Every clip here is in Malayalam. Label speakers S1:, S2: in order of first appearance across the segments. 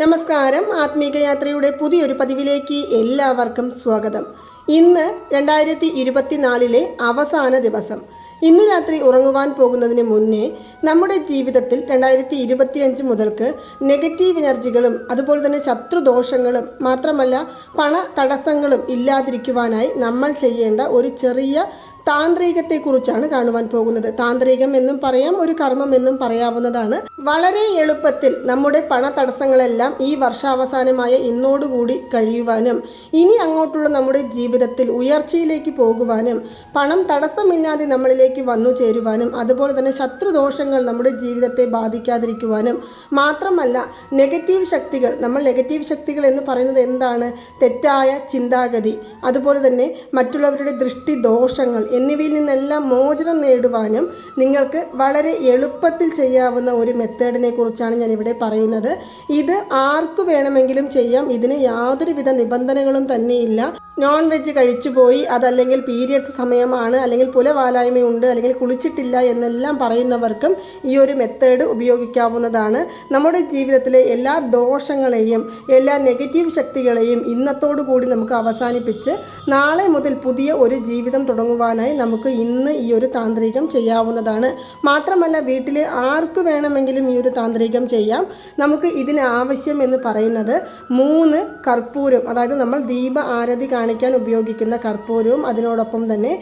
S1: നമസ്കാരം. ആത്മീക യാത്രയുടെ പുതിയൊരു പതിവിലേക്ക് എല്ലാവർക്കും സ്വാഗതം. ഇന്ന് രണ്ടായിരത്തി ഇരുപത്തിനാലിലെ അവസാന ദിവസം. ഇന്നു രാത്രി ഉറങ്ങുവാൻ പോകുന്നതിന് മുന്നേ നമ്മുടെ ജീവിതത്തിൽ രണ്ടായിരത്തി ഇരുപത്തിയഞ്ച് മുതൽക്ക് നെഗറ്റീവ് എനർജികളും അതുപോലെ തന്നെ ശത്രുദോഷങ്ങളും മാത്രമല്ല പണ തടസ്സങ്ങളും ഇല്ലാതിരിക്കുവാനായി നമ്മൾ ചെയ്യേണ്ട ഒരു ചെറിയ താന്ത്രികത്തെക്കുറിച്ചാണ് കാണുവാൻ പോകുന്നത്. താന്ത്രികം എന്നും പറയാം ഒരു കർമ്മം എന്നും പറയാവുന്നതാണ്. വളരെ എളുപ്പത്തിൽ നമ്മുടെ പണ തടസ്സങ്ങളെല്ലാം ഈ വർഷാവസാനമായ ഇന്നോടുകൂടി കഴിയുവാനും ഇനി അങ്ങോട്ടുള്ള നമ്മുടെ ജീവിതത്തിൽ ഉയർച്ചയിലേക്ക് പോകുവാനും പണം തടസ്സമില്ലാതെ നമ്മളിലേക്ക് വന്നു ചേരുവാനും അതുപോലെ തന്നെ ശത്രുദോഷങ്ങൾ നമ്മുടെ ജീവിതത്തെ ബാധിക്കാതിരിക്കുവാനും മാത്രമല്ല നെഗറ്റീവ് ശക്തികൾ നമ്മൾ നെഗറ്റീവ് ശക്തികൾ എന്ന് പറയുന്നത് എന്താണ്? തെറ്റായ ചിന്താഗതി അതുപോലെ തന്നെ മറ്റുള്ളവരുടെ ദൃഷ്ടി ദോഷങ്ങൾ എന്നിവയിൽ നിന്നെല്ലാം മോചനം നേടുവാനും നിങ്ങൾക്ക് വളരെ എളുപ്പത്തിൽ ചെയ്യാവുന്ന ഒരു മെത്തേഡിനെ കുറിച്ചാണ് ഞാൻ ഇവിടെ പറയുന്നത്. ഇത് ആർക്കു വേണമെങ്കിലും ചെയ്യാം. ഇതിന് യാതൊരുവിധ നിബന്ധനകളും തന്നെയില്ല. നോൺ വെജ് കഴിച്ചു പോയി അതല്ലെങ്കിൽ പീരിയഡ്സ് സമയമാണ് അല്ലെങ്കിൽ പുലവാലായ്മയുണ്ട് അല്ലെങ്കിൽ കുളിച്ചിട്ടില്ല എന്നെല്ലാം പറയുന്നവർക്കും ഈ ഒരു മെത്തേഡ് ഉപയോഗിക്കാവുന്നതാണ്. നമ്മുടെ ജീവിതത്തിലെ എല്ലാ ദോഷങ്ങളെയും എല്ലാ നെഗറ്റീവ് ശക്തികളെയും ഇന്നത്തോടു കൂടി നമുക്ക് അവസാനിപ്പിച്ച് നാളെ മുതൽ പുതിയ ഒരു ജീവിതം തുടങ്ങുവാനായി നമുക്ക് ഇന്ന് ഈ ഒരു താന്ത്രികം ചെയ്യാവുന്നതാണ്. മാത്രമല്ല വീട്ടിൽ ആർക്ക് വേണമെങ്കിലും ഈ ഒരു താന്ത്രികം ചെയ്യാം. നമുക്ക് ഇതിന് ആവശ്യം എന്ന് പറയുന്നത് മൂന്ന് കർപ്പൂരം അതായത് നമ്മൾ ദീപ ആരതി കാണിക്കാൻ ഉപയോഗിക്കുന്ന കർപ്പൂരവും അതിനോടൊപ്പം തന്നെ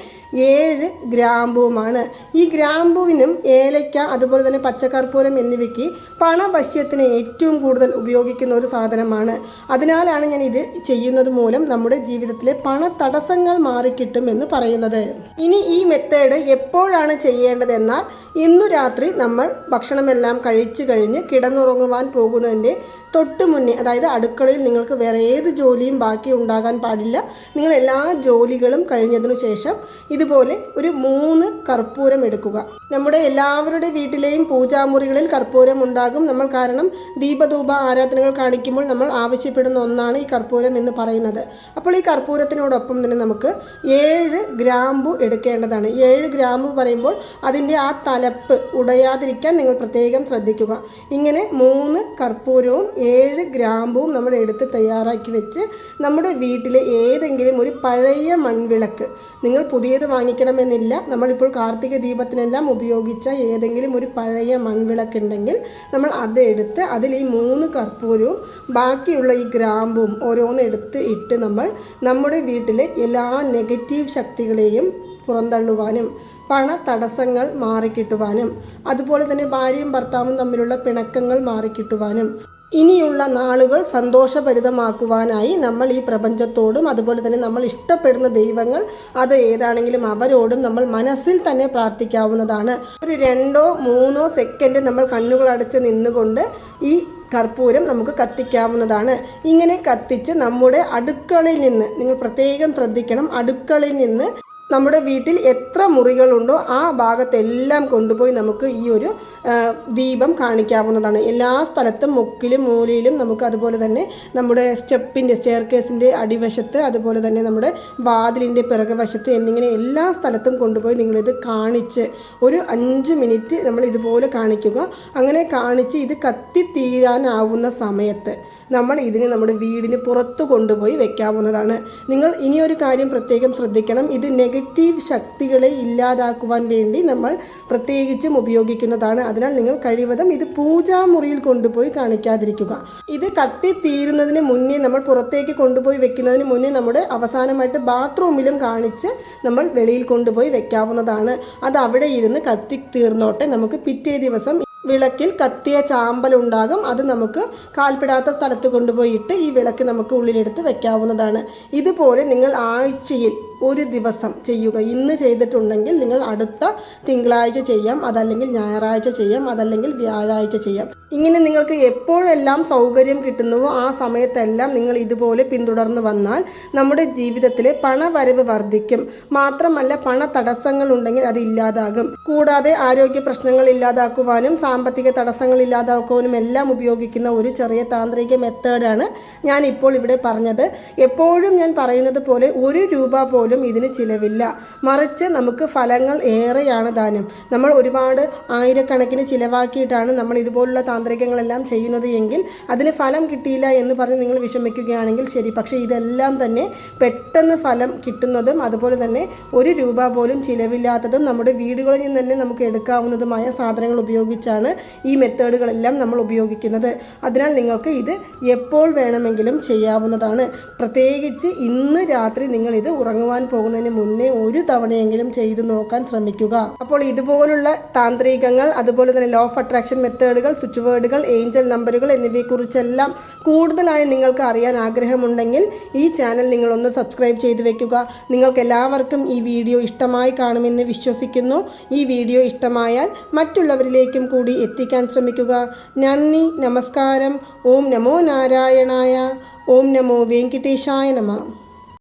S1: ഏഴ് ഗ്രാമ്പുവുമാണ്. ഈ ഗ്രാമ്പുവിനും ഏലയ്ക്ക അതുപോലെ തന്നെ പച്ചക്കർപ്പൂരം എന്നിവയ്ക്ക് പണവശ്യത്തിന് ഏറ്റവും കൂടുതൽ ഉപയോഗിക്കുന്ന ഒരു സാധനമാണ്. അതിനാലാണ് ഞാൻ ഇത് ചെയ്യുന്നത് മൂലം നമ്മുടെ ജീവിതത്തിലെ പണ തടസ്സങ്ങൾ മാറിക്കിട്ടും എന്ന് പറയുന്നത്. ഇനി ഈ മെത്തേഡ് എപ്പോഴാണ് ചെയ്യേണ്ടതെന്നാൽ ഇന്നു രാത്രി നമ്മൾ ഭക്ഷണമെല്ലാം കഴിച്ചു കഴിഞ്ഞ് കിടന്നുറങ്ങുവാൻ പോകുന്നതിന്റെ തൊട്ട് മുന്നേ അതായത് അടുക്കളയിൽ നിങ്ങൾക്ക് വേറെ ഏത് ജോലിയും ബാക്കി ഉണ്ടാകാൻ പാടില്ല. നിങ്ങൾ എല്ലാ ജോലികളും കഴിഞ്ഞതിനു ശേഷം ഇതുപോലെ ഒരു മൂന്ന് കർപ്പൂരം എടുക്കുക. നമ്മുടെ എല്ലാവരുടെ വീട്ടിലെയും പൂജാമുറികളിൽ കർപ്പൂരം ഉണ്ടാകും. നമ്മൾ കാരണം ദീപധൂപ ആരാധനകൾ കാണിക്കുമ്പോൾ നമ്മൾ ആവശ്യപ്പെടുന്ന ഒന്നാണ് ഈ കർപ്പൂരം എന്ന് പറയുന്നത്. അപ്പോൾ ഈ കർപ്പൂരത്തിനോടൊപ്പം തന്നെ നമുക്ക് ഏഴ് ഗ്രാമ്പു എടുക്കേണ്ടതാണ്. ഏഴ് ഗ്രാമ്പു പറയുമ്പോൾ അതിന്റെ ആ തലപ്പ് ഉടയാതിരിക്കാൻ നിങ്ങൾ പ്രത്യേകം ശ്രദ്ധിക്കുക. ഇങ്ങനെ മൂന്ന് കർപ്പൂരവും ഏഴ് ഗ്രാമ്പുവും നമ്മൾ എടുത്ത് തയ്യാറാക്കി വെച്ച് നമ്മുടെ വീട്ടിലെ ഏതെങ്കിലും ഒരു പഴയ മൺവിളക്ക് നിങ്ങൾ പുതിയത് വാങ്ങിക്കണമെന്നില്ല. നമ്മളിപ്പോൾ കാർത്തിക ദീപത്തിനെല്ലാം ഉപയോഗിച്ച ഏതെങ്കിലും ഒരു പഴയ മൺവിളക്ക് ഉണ്ടെങ്കിൽ നമ്മൾ അതെടുത്ത് അതിൽ ഈ മൂന്ന് കർപ്പൂരവും ബാക്കിയുള്ള ഈ ഗ്രാമ്പും ഓരോന്ന് എടുത്ത് ഇട്ട് നമ്മൾ നമ്മുടെ വീട്ടിലെ എല്ലാ നെഗറ്റീവ് ശക്തികളെയും പുറന്തള്ളുവാനും പണ തടസ്സങ്ങൾ മാറിക്കിട്ടുവാനും അതുപോലെ തന്നെ ഭാര്യയും ഭർത്താവും തമ്മിലുള്ള പിണക്കങ്ങൾ മാറിക്കിട്ടുവാനും ഇനിയുള്ള നാളുകൾ സന്തോഷഭരിതമാക്കുവാനായി നമ്മൾ ഈ പ്രപഞ്ചത്തോടും അതുപോലെ തന്നെ നമ്മൾ ഇഷ്ടപ്പെടുന്ന ദൈവങ്ങൾ അത് ഏതാണെങ്കിലും അവരോടും നമ്മൾ മനസ്സിൽ തന്നെ പ്രാർത്ഥിക്കാവുന്നതാണ്. ഒരു രണ്ടോ മൂന്നോ സെക്കൻഡ് നമ്മൾ കണ്ണുകളടച്ച് നിന്നുകൊണ്ട് ഈ കർപ്പൂരം നമുക്ക് കത്തിക്കാവുന്നതാണ്. ഇങ്ങനെ കത്തിച്ച് നമ്മുടെ അടുക്കളയിൽ നിന്ന് നിങ്ങൾ പ്രത്യേകം ശ്രദ്ധിക്കണം അടുക്കളയിൽ നിന്ന് നമ്മുടെ വീട്ടിൽ എത്ര മുറികളുണ്ടോ ആ ഭാഗത്തെല്ലാം കൊണ്ടുപോയി നമുക്ക് ഈ ഒരു ദീപം കാണിക്കാവുന്നതാണ്. എല്ലാ സ്ഥലത്തും മുക്കിലും മൂലയിലും നമുക്ക് അതുപോലെ തന്നെ നമ്മുടെ സ്റ്റെപ്പിന്റെ സ്റ്റെയർ കേസിന്റെ അടിവശത്ത് അതുപോലെ തന്നെ നമ്മുടെ വാതിലിന്റെ പിറകുവശത്ത് എന്നിങ്ങനെ എല്ലാ സ്ഥലത്തും കൊണ്ടുപോയി നിങ്ങളിത് കാണിച്ച് ഒരു അഞ്ച് മിനിറ്റ് നമ്മൾ ഇതുപോലെ കാണിക്കുക. അങ്ങനെ കാണിച്ച് ഇത് കത്തിത്തീരാനാവുന്ന സമയത്ത് നമ്മൾ ഇതിനെ നമ്മുടെ വീടിന് പുറത്ത് കൊണ്ടുപോയി വെക്കാവുന്നതാണ്. നിങ്ങൾ ഇനിയൊരു കാര്യം പ്രത്യേകം ശ്രദ്ധിക്കണം. ഇത് നെഗറ്റീവ് ശക്തികളെ ഇല്ലാതാക്കുവാൻ വേണ്ടി നമ്മൾ പ്രത്യേകിച്ചും ഉപയോഗിക്കുന്നതാണ്. അതിനാൽ നിങ്ങൾ കഴിവതും ഇത് പൂജാമുറിയിൽ കൊണ്ടുപോയി കാണിക്കാതിരിക്കുക. ഇത് കത്തി തീരുന്നതിന് മുന്നേ നമ്മൾ പുറത്തേക്ക് കൊണ്ടുപോയി വെക്കുന്നതിന് മുന്നേ നമ്മുടെ അവസാനമായിട്ട് ബാത്റൂമിലും കാണിച്ച് നമ്മൾ വെളിയിൽ കൊണ്ടുപോയി വെക്കാവുന്നതാണ്. അത് അവിടെ ഇരുന്ന് കത്തി തീർന്നോട്ടെ നമുക്ക് പിറ്റേ ദിവസം വിളക്കിൽ കത്തിയ ചാമ്പൽ ഉണ്ടാകും. അത് നമുക്ക് കാൽപ്പെടാത്ത സ്ഥലത്ത് കൊണ്ടുപോയിട്ട് ഈ വിളക്ക് നമുക്ക് ഉള്ളിലെടുത്ത് വെക്കാവുന്നതാണ്. ഇതുപോലെ നിങ്ങൾ ആഴ്ചയിൽ ഒരു ദിവസം ചെയ്യുക. ഇന്ന് ചെയ്തിട്ടുണ്ടെങ്കിൽ നിങ്ങൾ അടുത്ത തിങ്കളാഴ്ച ചെയ്യാം. അതല്ലെങ്കിൽ ഞായറാഴ്ച ചെയ്യാം. അതല്ലെങ്കിൽ വ്യാഴാഴ്ച ചെയ്യാം. ഇങ്ങനെ നിങ്ങൾക്ക് എപ്പോഴെല്ലാം സൗകര്യം കിട്ടുന്നുവോ ആ സമയത്തെല്ലാം നിങ്ങൾ ഇതുപോലെ പിന്തുടർന്ന് വന്നാൽ നമ്മുടെ ജീവിതത്തിലെ പണവരവ് വർദ്ധിക്കും. മാത്രമല്ല പണ തടസ്സങ്ങൾ ഉണ്ടെങ്കിൽ അത് ഇല്ലാതാകും. കൂടാതെ ആരോഗ്യ പ്രശ്നങ്ങൾ ഇല്ലാതാക്കുവാനും സാമ്പത്തിക തടസ്സങ്ങൾ ഇല്ലാതാക്കുവാനും എല്ലാം ഉപയോഗിക്കുന്ന ഒരു ചെറിയ താന്ത്രിക മെത്തേഡാണ് ഞാൻ ഇപ്പോൾ ഇവിടെ പറഞ്ഞത്. എപ്പോഴും ഞാൻ പറയുന്നത് പോലെ ഒരു രൂപ പോലും പോലും ഇതിന് ചിലവില്ല. മറിച്ച് നമുക്ക് ഫലങ്ങൾ ഏറെയാണ് ദാനം നമ്മൾ ഒരുപാട് ആയിരക്കണക്കിന് ചിലവാക്കിയിട്ടാണ് നമ്മൾ ഇതുപോലുള്ള താന്ത്രികങ്ങളെല്ലാം ചെയ്യുന്നത് എങ്കിൽ അതിന് ഫലം കിട്ടിയില്ല എന്ന് പറഞ്ഞ് നിങ്ങൾ വിഷമിക്കുകയാണെങ്കിൽ ശരി. പക്ഷേ ഇതെല്ലാം തന്നെ പെട്ടെന്ന് ഫലം കിട്ടുന്നതും അതുപോലെ തന്നെ ഒരു രൂപ പോലും ചിലവില്ലാത്തതും നമ്മുടെ വീടുകളിൽ നിന്ന് തന്നെ നമുക്ക് എടുക്കാവുന്നതുമായ സാധനങ്ങൾ ഉപയോഗിച്ചാണ് ഈ മെത്തേഡുകളെല്ലാം നമ്മൾ ഉപയോഗിക്കുന്നത്. അതിനാൽ നിങ്ങൾക്ക് ഇത് എപ്പോൾ വേണമെങ്കിലും ചെയ്യാവുന്നതാണ്. പ്രത്യേകിച്ച് ഇന്ന് രാത്രി നിങ്ങൾ ഇത് ഉറങ്ങുവാൻ പോകുന്നതിന് മുന്നേ ഒരു തവണയെങ്കിലും ചെയ്തു നോക്കാൻ ശ്രമിക്കുക. അപ്പോൾ ഇതുപോലുള്ള താന്ത്രികങ്ങൾ അതുപോലെ തന്നെ ലോ ഓഫ് അട്രാക്ഷൻ മെത്തേഡുകൾ സ്വിച്ച് വേർഡുകൾ ഏഞ്ചൽ നമ്പറുകൾ എന്നിവയെക്കുറിച്ചെല്ലാം കൂടുതലായി നിങ്ങൾക്ക് അറിയാൻ ആഗ്രഹമുണ്ടെങ്കിൽ ഈ ചാനൽ നിങ്ങളൊന്ന് സബ്സ്ക്രൈബ് ചെയ്തു വെക്കുക. നിങ്ങൾക്ക് എല്ലാവർക്കും ഈ വീഡിയോ ഇഷ്ടമായി കാണുമെന്ന് വിശ്വസിക്കുന്നു. ഈ വീഡിയോ ഇഷ്ടമായാൽ മറ്റുള്ളവരിലേക്കും കൂടി എത്തിക്കാൻ ശ്രമിക്കുക. നന്ദി നമസ്കാരം. ഓം നമോ നാരായണായ. ഓം നമോ വെങ്കിട്ടേശായ നമ.